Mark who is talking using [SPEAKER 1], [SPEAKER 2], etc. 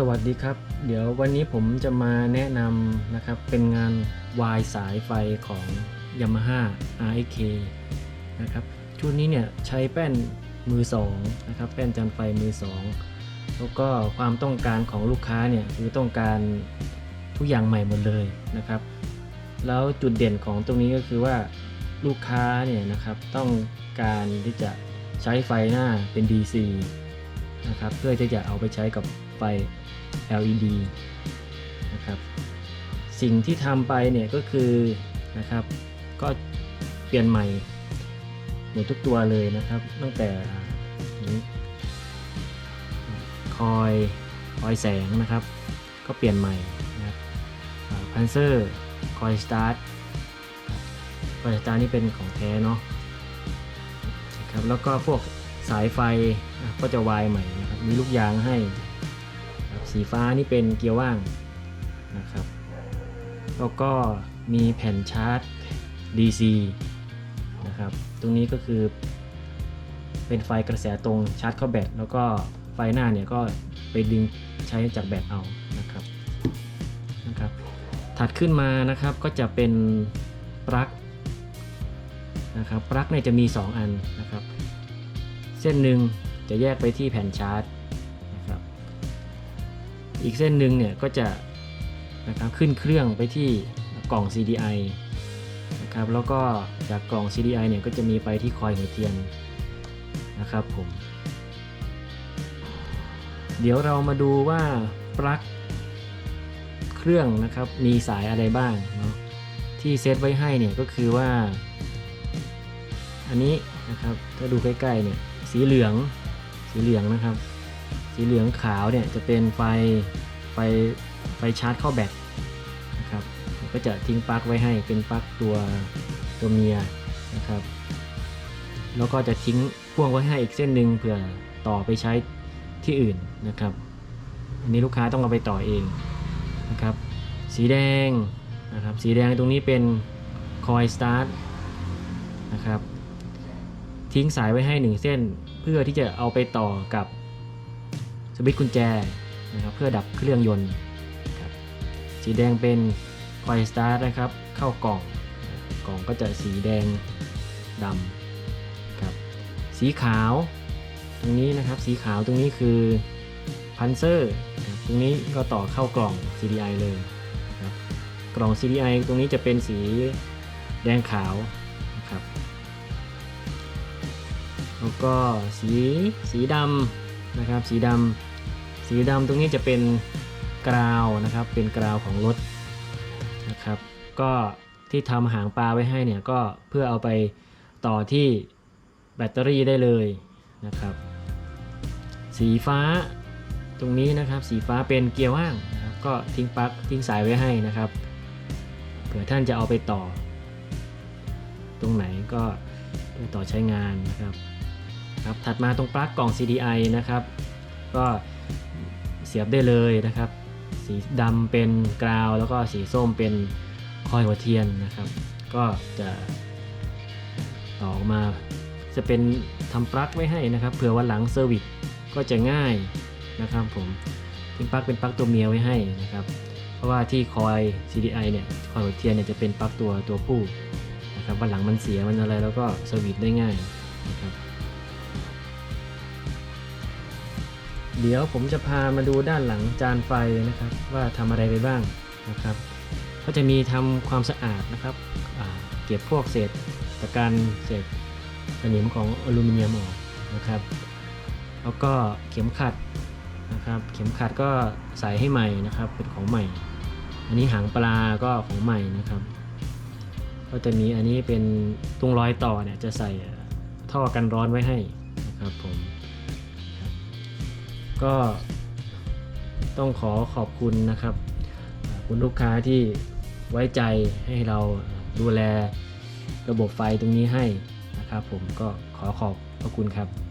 [SPEAKER 1] สวัสดีครับ เดี๋ยววันนี้ผมจะมาแนะนำนะครับ เป็นงานวายสายไฟของ Yamaha RX นะครับ ชุดนี้เนี่ยใช้แป้นมือสองนะครับ แป้นจันไฟมือสองแล้วก็ความต้องการของลูกค้าเนี่ยคือต้องการทุกอย่างใหม่หมดเลยนะครับ แล้วจุดเด่นของตรงนี้ก็คือว่าลูกค้าเนี่ยนะครับต้องการที่จะใช้ไฟหน้าเป็น DC นะครับ เพื่อที่จะเอาไปใช้กับไฟ LED นะครับสิ่งที่ทำไปเนี่ยก็คือนะครับ ก็เปลี่ยนใหม่หมดทุกตัวเลยนะครับ ตั้งแต่นี้คอยคอยแสงนะครับ ก็เปลี่ยนใหม่นะครับพันเซอร์คอยสตาร์ทคอยสตาร์ทนี่เป็นของแท้เนาะนะครับแล้วก็พวก สายไฟก็จะวายใหม่นะครับมีลูกยางให้ สีฟ้านี่เป็นเกียร์ว่างนะครับแล้วก็มีแผ่นชาร์จ DC นะครับตรงนี้ก็คือเป็นไฟกระแสตรงชาร์จเข้าแบตแล้วก็ไฟหน้าเนี่ยก็ไปดึงใช้จากแบตเอานะครับนะครับ ถัดขึ้นมานะครับก็จะเป็นปลั๊กนะครับปลั๊กเนี่ยจะมี 2 อันนะครับ ส้นหนึ่งจะแยกไปที่แผ่นชาร์จนะครับ อีกเส้นหนึ่งเนี่ยก็จะนะครับขึ้นเครื่องไปที่กล่อง CDI นะครับแล้วก็จากกล่อง CDI เนี่ยก็จะมีไปที่คอยหัวเทียนนะครับผมเดี๋ยวเรามาดูว่าปลั๊กเครื่องนะครับมีสายอะไรบ้างเนาะที่เซตไว้ให้เนี่ยก็คือว่า อันนี้นะครับถ้าดูใกล้ๆเนี่ย สีเหลือง สีเหลืองนะครับ สีเหลืองขาวเนี่ยจะเป็นไฟไฟไฟชาร์จเข้าแบตนะครับ ก็จะทิ้งปลั๊กไว้ให้เป็นปลั๊กตัวตัวเมียนะครับ แล้วก็จะทิ้งพ่วงไว้ให้อีกเส้นหนึ่งเผื่อต่อไปใช้ที่อื่นนะครับ อันนี้ลูกค้าต้องเอาไปต่อเองนะครับ สีแดงนะครับ สีแดงตรงนี้เป็นคอยสตาร์ทนะครับ ทิ้งสายไว้ให้ 1 เส้น เพื่อที่จะเอาไปต่อกับสวิตช์กุญแจนะครับเพื่อดับเครื่องยนต์ครับสีแดงเป็นคอยสตาร์ทนะครับเข้ากล่องกล่องก็จะสีแดงดำครับสีขาว ตรงนี้นะครับสีขาวตรงนี้คือพันเซอร์ตรงนี้ก็ต่อเข้ากล่อง CDI เลยครับกล่อง CDI ตรงนี้จะเป็นสีแดงขาวนะครับ แล้วก็สีสีดำนะครับ สีดำสีดำตรงนี้จะเป็นกราวนะครับ เป็นกราวของรถนะครับ ก็ที่ทำหางปลาไว้ให้เนี่ยก็เพื่อเอาไปต่อที่แบตเตอรี่ได้เลยนะครับ สีฟ้าตรงนี้นะครับ สีฟ้าเป็นเกียร์ว่างนะครับ ก็ทิ้งปลั๊กทิ้งสายไว้ให้นะครับเผื่อท่านจะเอาไปต่อ ตรงไหนก็ไปต่อใช้งานนะครับ ครับ ถัดมาตรงปลั๊กกล่อง CDI นะครับ ก็เสียบได้เลยนะครับ สีดำเป็นกราว แล้วก็สีส้มเป็นคอยหัวเทียนนะครับ ก็จะต่อออกมาจะเป็นทำปลั๊กไว้ให้นะครับ เผื่อวันหลังเซอร์วิสก็จะง่ายนะครับผมทิ้งปลั๊กเป็นปลั๊กตัวเมียไว้ให้นะครับ เพราะว่าที่คอย CDI เนี่ยคอยหัวเทียนเนี่ยจะเป็นปลั๊กตัวตัวผู้นะครับวันหลังมันเสียมันอะไรแล้วก็เซอร์วิสได้ง่ายนะครับ เดี๋ยวผมจะพามาดูด้านหลังจานไฟนะครับ ว่าทำอะไรไปบ้างนะครับ ก็จะมีทำความสะอาดนะครับเก็บพวกเศษตะกันเศษสนิมของอลูมิเนียมออกนะครับ แล้วก็เข็มขัดนะครับ เข็มขัดก็ใส่ให้ใหม่นะครับเป็นของใหม่ อันนี้หางปลาก็ของใหม่นะครับ ก็จะมีอันนี้เป็นตรงรอยต่อเนี่ยจะใส่ท่อกันร้อนไว้ให้นะครับผม ก็ต้องขอขอบคุณนะครับ คุณลูกค้าที่ไว้ใจให้เราดูแลระบบไฟตรงนี้ให้นะครับ ผมก็ขอขอบพระคุณครับ